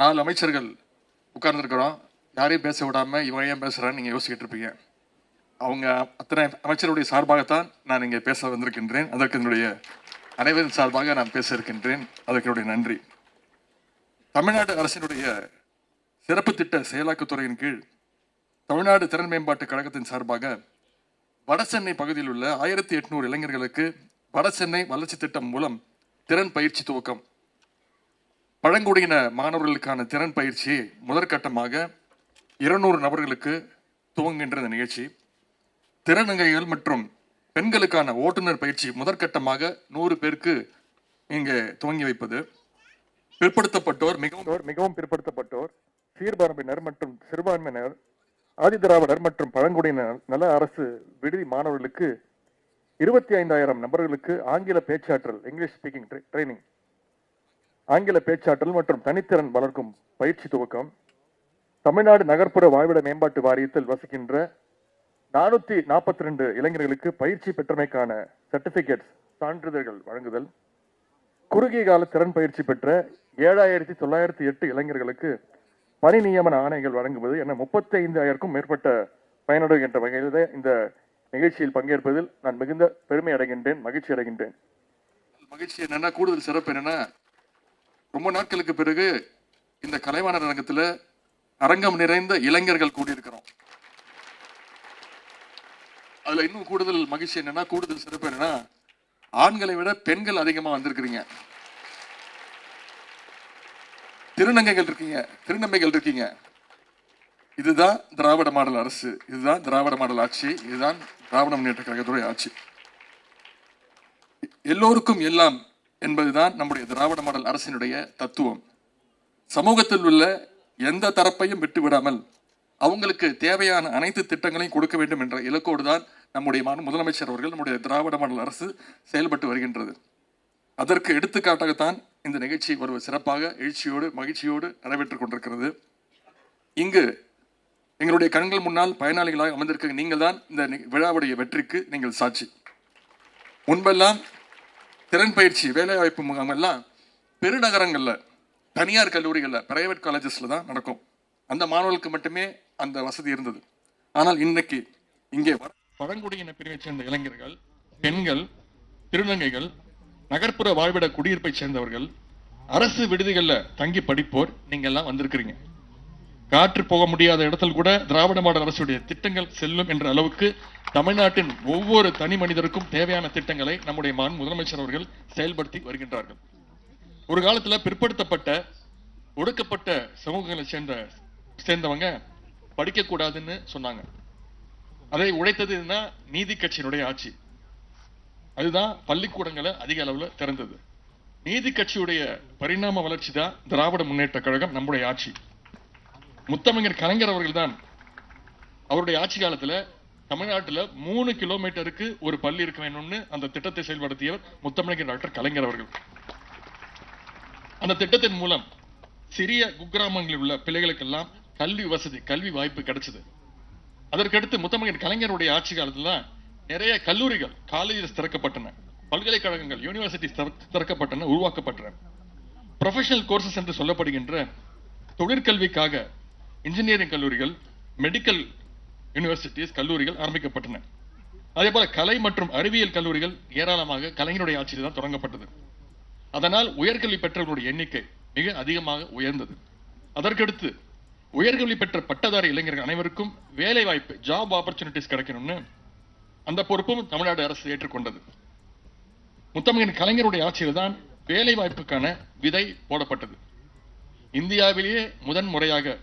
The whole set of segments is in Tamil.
நாலு அமைச்சர்கள் உட்கார்ந்துருக்கிறோம். யாரையும் பேச விடாமல் இவன் ஏன் பேசுகிறான்னு நீங்கள் யோசிக்கிட்டு இருப்பீங்க. அவங்க அத்தனை அமைச்சருடைய சார்பாகத்தான் நான் இங்கே பேச வந்திருக்கின்றேன். அதற்கு என்னுடைய அனைவரின் சார்பாக நான் பேச இருக்கின்றேன். அதற்கு என்னுடைய நன்றி. தமிழ்நாடு அரசினுடைய சிறப்பு திட்ட செயலாக்கத்துறையின் கீழ் தமிழ்நாடு திறன் மேம்பாட்டு கழகத்தின் சார்பாக வடசென்னை பகுதியில் உள்ள ஆயிரத்தி எட்நூறு இளைஞர்களுக்கு வடசென்னை வளர்ச்சி திட்டம் மூலம் திறன் பயிற்சி துவக்கம் பழங்குடியின மாணவர்களுக்கான திறன் பயிற்சி முதற்கட்டமாக இருநூறு நபர்களுக்கு துவங்குகின்ற இந்த நிகழ்ச்சி. திறனங்கைகள் மற்றும் பெண்களுக்கான ஓட்டுநர் பயிற்சி முதற்கட்டமாக நூறு பேருக்கு இங்கே துவங்கி வைப்பது. பிற்படுத்தப்பட்டோர் மிகவும் மிகவும் பிற்படுத்தப்பட்டோர் சீர்பான்மையினர் மற்றும் சிறுபான்மையினர் ஆதிதிராவிடர் மற்றும் பழங்குடியினர் நல அரசு விடுதி மாணவர்களுக்கு இருபத்தி ஐந்தாயிரம் நபர்களுக்கு ஆங்கில பேச்சாற்றல் இங்கிலீஷ் ஸ்பீக்கிங் ட்ரைனிங் ஆங்கில பேச்சாற்றல் மற்றும் தனித்திறன் வளர்க்கும் பயிற்சி துவக்கம் தமிழ்நாடு நகர்ப்புற வாழ்விட மேம்பாட்டு வாரியத்தில் வசிக்கின்ற நானூத்தி நாற்பத்தி ரெண்டு இளைஞர்களுக்கு பயிற்சி பெற்றமைக்கான சர்டிபிகேட்ஸ் சான்றிதழ்கள் வழங்குதல் குறுகிய கால திறன் பயிற்சி பெற்ற ஏழாயிரத்தி தொள்ளாயிரத்தி எட்டு இளைஞர்களுக்கு பணி நியமன ஆணைகள் வழங்குவது என முப்பத்தி ஐந்தாயிரக்கும் மேற்பட்ட பயனடைகின்ற வகையில் இந்த நிகழ்ச்சியில் பங்கேற்பதில் நான் மிகுந்த பெருமை அடைகின்றேன் மகிழ்ச்சி அடைகின்றேன். மகிழ்ச்சி என்னன்னா கூடுதல் சிறப்பு என்னன்னா ரொம்ப நாட்களுக்கு பிறகு இந்த கலைவாணர் அரங்கத்தில் அரங்கம் நிறைந்த இளைஞர்கள் கூடியிருக்கிறோம். அதுல இன்னும் கூடுதல் மகிழ்ச்சி என்னன்னா கூடுதல் சிறப்பு என்னன்னா ஆண்களை விட பெண்கள் அதிகமா வந்திருக்கிறீங்க. திருநங்கைகள் இருக்கீங்க திருநங்கைகள் இருக்கீங்க. இதுதான் திராவிட மாடல் அரசு இதுதான் திராவிட மாடல் ஆட்சி இதுதான் திராவிட முன்னேற்ற கழகத்துடைய ஆட்சி. எல்லோருக்கும் எல்லாம் என்பதுதான் நம்முடைய திராவிட மாடல் அரசினுடைய தத்துவம். சமூகத்தில் உள்ள எந்த தரப்பையும் விட்டு விடாமல் அவங்களுக்கு தேவையான அனைத்து திட்டங்களையும் கொடுக்க வேண்டும் என்ற இலக்கோடு தான் நம்முடைய முதலமைச்சர் அவர்கள் நம்முடைய திராவிட மாடல் அரசு செயல்பட்டு வருகின்றது. அதற்கு எடுத்துக்காட்டாகத்தான் இந்த நிகழ்ச்சி ஒரு சிறப்பாக எழுச்சியோடு மகிழ்ச்சியோடு நடைபெற்றுக் கொண்டிருக்கிறது. இங்கு எங்களுடைய கண்கள் முன்னால் பயனாளிகளாக அமர்ந்திருக்க நீங்கள் தான் இந்த விழாவுடைய வெற்றிக்கு நீங்கள் சாட்சி. முன்பெல்லாம் திறன் பயிற்சி வேலைவாய்ப்பு முகாமெல்லாம் பெருநகரங்களில் தனியார் கல்லூரிகளில் பிரைவேட் காலேஜஸில் தான் நடக்கும். அந்த மாணவர்களுக்கு மட்டுமே அந்த வசதி இருந்தது. ஆனால் இன்னைக்கு இங்கே வ- பழங்குடியின பிரிவைச் சேர்ந்த இளைஞர்கள் பெண்கள் திருநங்கைகள் நகர்ப்புற வாழ்விட குடியிருப்பைச் சேர்ந்தவர்கள் அரசு விடுதிகளில் தங்கி படிப்போர் நீங்கள்லாம் வந்திருக்கிறீங்க. காற்று போக முடியாத இடத்தில் கூட திராவிட மாடல் அரசுடைய திட்டங்கள் செல்லும் என்ற அளவுக்கு தமிழ்நாட்டின் ஒவ்வொரு தனி மனிதருக்கும் தேவையான திட்டங்களை நம்முடைய மான் முதலமைச்சர் அவர்கள் செயல்படுத்தி வருகின்றார்கள். ஒரு காலத்துல பிற்படுத்தப்பட்ட ஒடுக்கப்பட்ட சமூகங்களை சேர்ந்த சேர்ந்தவங்க படிக்கக்கூடாதுன்னு சொன்னாங்க. அதை உடைத்தது இதுனா நீதி கட்சியினுடைய ஆட்சி. அதுதான் பள்ளிக்கூடங்களை அதிக அளவில் திறந்தது. நீதி கட்சியுடைய பரிணாம வளர்ச்சி தான் திராவிட முன்னேற்ற கழகம் நம்முடைய ஆட்சி. முத்தமிழர் கலைஞர் அவர்கள் தான் அவருடைய ஆட்சி காலத்துல தமிழ்நாட்டில் மூணு கிலோமீட்டருக்கு ஒரு பள்ளி இருக்க வேணும்னு அந்த திட்டத்தை செயல்படுத்தியவர் முத்தமிழர் டாக்டர் கலைஞர் அவர்கள். அந்த திட்டத்தின் மூலம் சிறிய குக்கிராமங்களில் உள்ள பிள்ளைகளுக்கெல்லாம் கல்வி வசதி கல்வி வாய்ப்பு கிடைச்சது. அதற்கடுத்து முத்தமிழர் கலைஞருடைய ஆட்சி காலத்துல நிறைய கல்லூரிகள் காலேஜஸ் திறக்கப்பட்டன. பல்கலைக்கழகங்கள் யூனிவர்சிட்டிஸ் திறக்கப்பட்டன உருவாக்கப்பட்டன. ப்ரொஃபஷனல் கோர்சஸ் என்று சொல்லப்படுகின்ற தொழிற்கல்விக்காக இன்ஜினியரிங் கல்லூரிகள் மெடிக்கல் யூனிவர்சிட்டிஸ் கல்லூரிகள் ஆரம்பிக்கப்பட்டன. அதே போல கலை மற்றும் அறிவியல் கல்லூரிகள் ஏராளமாக கலைஞருடைய ஆட்சியில் தான் தொடங்கப்பட்டது. அதனால் உயர்கல்வி பெற்றவர்களுடைய எண்ணிக்கை மிக அதிகமாக உயர்ந்தது. அதற்கடுத்து உயர்கல்வி பெற்ற பட்டதாரி இளைஞர்கள் அனைவருக்கும் வேலை வாய்ப்பு ஜாப் ஆப்பர்ச்சுனிட்டிஸ் கிடைக்கணும்னு அந்த பொறுப்பும் தமிழ்நாடு அரசு ஏற்றுக்கொண்டது. முத்தமிழன் கலைஞருடைய ஆட்சியில் தான் வேலை வாய்ப்புக்கான விதை போடப்பட்டது. இந்தியாவிலேயே முதன் முறையாக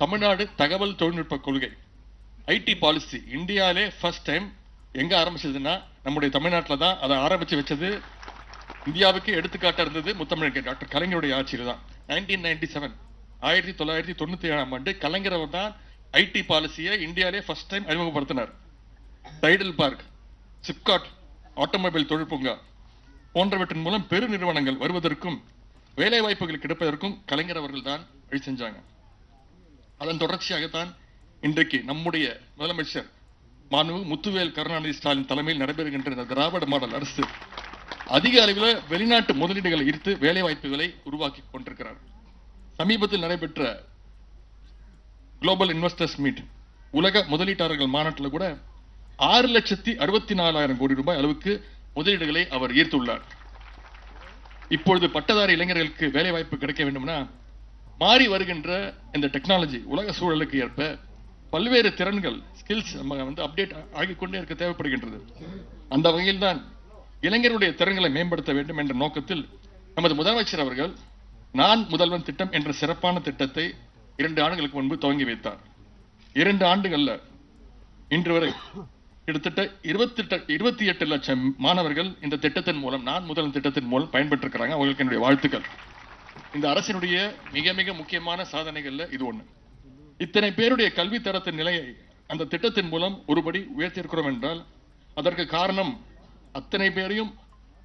தமிழ்நாடு தகவல் தொழில்நுட்ப கொள்கை ஐடி பாலிசி இந்தியாவிலே ஃபர்ஸ்ட் டைம் எங்கே ஆரம்பிச்சதுன்னா நம்முடைய தமிழ்நாட்டில் தான் அதை ஆரம்பித்து வச்சது. இந்தியாவுக்கு எடுத்துக்காட்டாக இருந்தது முத்தமிழர் டாக்டர் கலைஞருடைய ஆட்சியில் தான். நைன்டீன் நைன்டி செவன் ஆயிரத்தி தொள்ளாயிரத்தி தொண்ணூற்றி ஏழாம் ஆண்டு கலைஞர் அவர் தான் ஐடி பாலிசியை இந்தியாவிலே ஃபர்ஸ்ட் டைம் அறிமுகப்படுத்தினார். டைடல் பார்க் சிப்காட் ஆட்டோமொபைல் தொழிற்பூங்கா போன்றவற்றின் மூலம் பெரு நிறுவனங்கள் வருவதற்கும் வேலை வாய்ப்புகள் கிடைப்பதற்கும் கலைஞர் அவர்கள் தான் வழி செஞ்சாங்க. அதன் தொடர்ச்சியாகத்தான் இன்றைக்கு நம்முடைய முதலமைச்சர் மாண்பு முத்துவேல் கருணாநிதி ஸ்டாலின் தலைமையில் நடைபெறுகின்ற இந்த திராவிட மாடல் அரசு அதிக அளவில் வெளிநாட்டு முதலீடுகளை ஈர்த்து வேலை வாய்ப்புகளை உருவாக்கி கொண்டிருக்கிறார். சமீபத்தில் நடைபெற்ற குளோபல் இன்வெஸ்டர்ஸ் மீட் உலக முதலீட்டாளர்கள் மாநாட்டில் கூட ஆறு லட்சத்தி அறுபத்தி நாலாயிரம் கோடி ரூபாய் அளவுக்கு முதலீடுகளை அவர் ஈர்த்துள்ளார். இப்பொழுது பட்டதாரி இளைஞர்களுக்கு வேலை வாய்ப்பு கிடைக்க வேண்டும்னா மாறி வருகின்ற இந்த டெக்னாலஜி உலக சூழலுக்கு ஏற்ப பல்வேறு திறன்கள் ஸ்கில்ஸ் நம்ம வந்து அப்டேட் ஆகிக்கொண்டே இருக்க தேவைப்படுகின்றது. அந்த வகையில் தான் இளைஞருடைய திறன்களை மேம்படுத்த வேண்டும் என்ற நோக்கத்தில் நமது முதலமைச்சர் அவர்கள் நான் முதல்வன் திட்டம் என்ற சிறப்பான திட்டத்தை இரண்டு ஆண்டுகளுக்கு முன்பு துவங்கி வைத்தார். இரண்டு ஆண்டுகள்ல இன்று வரை கிட்டத்தட்ட இருபத்தெட்டு இருபத்தி எட்டு லட்சம் மாணவர்கள் இந்த திட்டத்தின் மூலம் நான் முதல் திட்டத்தின் மூலம் பயன்பெற்றிருக்கிறாங்க. அவர்களுக்கு என்னுடைய வாழ்த்துக்கள். இந்த அரசினுடைய மிக மிக முக்கியமான சாதனைகள்ல இது ஒண்ணு. இத்தனை பேருடைய கல்வி தரத்தின் நிலையை அந்த திட்டத்தின் மூலம் ஒருபடி உயர்த்தியிருக்கிறோம் என்றால் அதற்கு காரணம் அத்தனை பேரையும்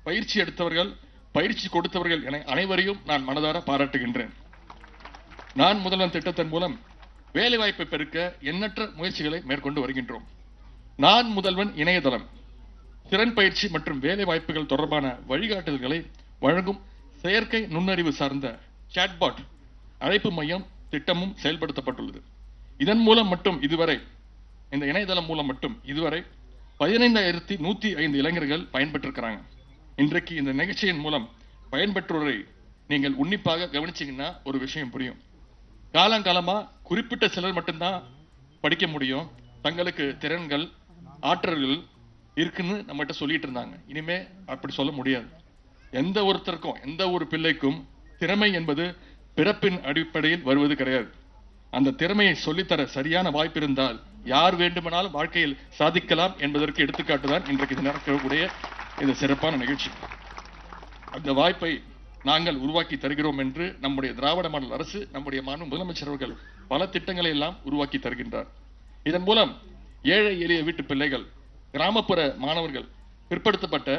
பயிற்சி எடுத்தவர்கள் பயிற்சி கொடுத்தவர்கள் என அனைவரையும் நான் மனதார பாராட்டுகின்றேன். நான் முதல்வன் திட்டத்தின் மூலம் வேலை வாய்ப்பை பெருக்க எண்ணற்ற முயற்சிகளை மேற்கொண்டு வருகின்றோம். நான் முதல்வன் இணையதளம். திறன் பயிற்சி மற்றும் வேலை வாய்ப்புகள் தொடர்பான வழிகாட்டுதல்களை வழங்கும் செயற்கை நுண்ணறிவு சார்ந்த சாட்பாட் அழைப்பு மையம் திட்டமும் செயல்படுத்தப்பட்டுள்ளது. இதன் மூலம் மட்டும் இதுவரை இந்த இணையதளம் மூலம் மட்டும் இதுவரை பதினைந்தாயிரத்தி நூற்றி ஐந்து இளைஞர்கள் பயன்பெற்றிருக்கிறாங்க. இன்றைக்கு இந்த நிகழ்ச்சியின் மூலம் பயன்பெற்றோரை நீங்கள் உன்னிப்பாக கவனிச்சிங்கன்னா ஒரு விஷயம் புரியும். காலங்காலமாக குறிப்பிட்ட சிலர் மட்டும்தான் படிக்க முடியும். தங்களுக்கு திறன்கள் ஆற்றல்கள் இருக்குன்னு நம்மகிட்ட சொல்லிட்டு இருந்தாங்க. இனிமே அப்படி சொல்ல முடியாது. எந்த ஒருத்தருக்கும் எந்த ஒரு பிள்ளைக்கும் திறமை என்பது பிறப்பின் அடிப்படையில் வருவது கிடையாது. அந்த திறமையை சொல்லித்தர சரியான வாய்ப்பு இருந்தால் யார் வேண்டுமானாலும் வாழ்க்கையில் சாதிக்கலாம் என்பதற்கு எடுத்துக்காட்டு தான் இன்றைக்கு இது நடக்கக்கூடிய இந்த சிறப்பான நிகழ்ச்சி. அந்த வாய்ப்பை நாங்கள் உருவாக்கி தருகிறோம் என்று நம்முடைய திராவிட மாடல் அரசு நம்முடைய மாநில முதலமைச்சர் அவர்கள் பல திட்டங்களை எல்லாம் உருவாக்கி தருகின்றார். இதன் மூலம் ஏழை எளிய வீட்டு பிள்ளைகள் கிராமப்புற மாணவர்கள் பிற்படுத்தப்பட்ட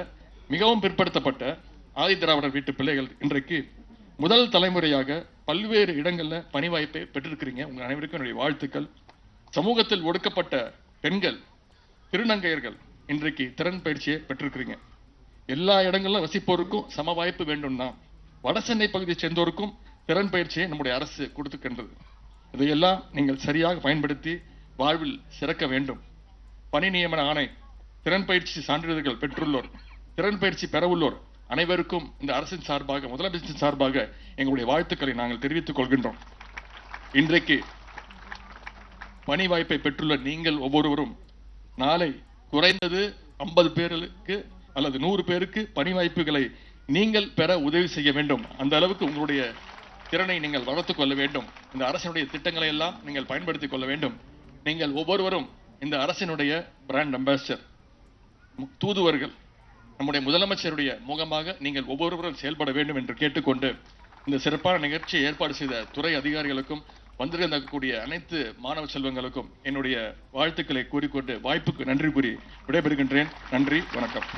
மிகவும் பிற்படுத்தப்பட்ட ஆதி திராவிடர் வீட்டு பிள்ளைகள் இன்றைக்கு முதல் தலைமுறையாக பல்வேறு இடங்களில் பணி வாய்ப்பை பெற்றிருக்கிறீங்க. உங்கள் அனைவருக்கும் என்னுடைய வாழ்த்துக்கள். சமூகத்தில் ஒடுக்கப்பட்ட பெண்கள் திருநங்கையர்கள் இன்றைக்கு திறன் பயிற்சியை பெற்றிருக்கிறீங்க. எல்லா இடங்களிலும் வசிப்போருக்கும் சம வாய்ப்பு வேண்டும்னா வடசென்னை பகுதியை சேர்ந்தோருக்கும் திறன் பயிற்சியை நம்முடைய அரசு கொடுத்துக்கின்றது. இதையெல்லாம் நீங்கள் சரியாக பயன்படுத்தி வாழ்வில் சிறக்க வேண்டும். பணி நியமன ஆணை திறன் பயிற்சி சான்றிதழ்கள் பெற்றுள்ளோர் திறன் பயிற்சி பெறவுள்ளோர் அனைவருக்கும் இந்த அரசின் சார்பாக முதலமைச்சரின் சார்பாக எங்களுடைய வாழ்த்துக்களை நாங்கள் தெரிவித்துக் கொள்கின்றோம். இன்றைக்கு பணி வாய்ப்பை பெற்றுள்ள நீங்கள் ஒவ்வொருவரும் நாளை குறைந்தது ஐம்பது பேருக்கு அல்லது நூறு பேருக்கு பணி வாய்ப்புகளை நீங்கள் பெற உதவி செய்ய வேண்டும். அந்த அளவுக்கு உங்களுடைய திறனை நீங்கள் வளர்த்துக் கொள்ள வேண்டும். இந்த அரசினுடைய திட்டங்களை எல்லாம் நீங்கள் பயன்படுத்திக் கொள்ள வேண்டும். நீங்கள் ஒவ்வொருவரும் இந்த அரசினுடைய பிராண்ட் அம்பாசிடர் தூதுவர்கள் நம்முடைய முதலமைச்சருடைய முகமாக நீங்கள் ஒவ்வொருவரும் செயல்பட வேண்டும் என்று கேட்டுக்கொண்டு இந்த சிறப்பான நிகழ்ச்சியை ஏற்பாடு செய்த துறை அதிகாரிகளுக்கும் வந்திருந்தக்கூடிய அனைத்து மாணவ செல்வங்களுக்கும் என்னுடைய வாழ்த்துக்களை கூறிக்கொண்டு வாய்ப்புக்கு நன்றி கூறி விடைபெறுகின்றேன். நன்றி வணக்கம்.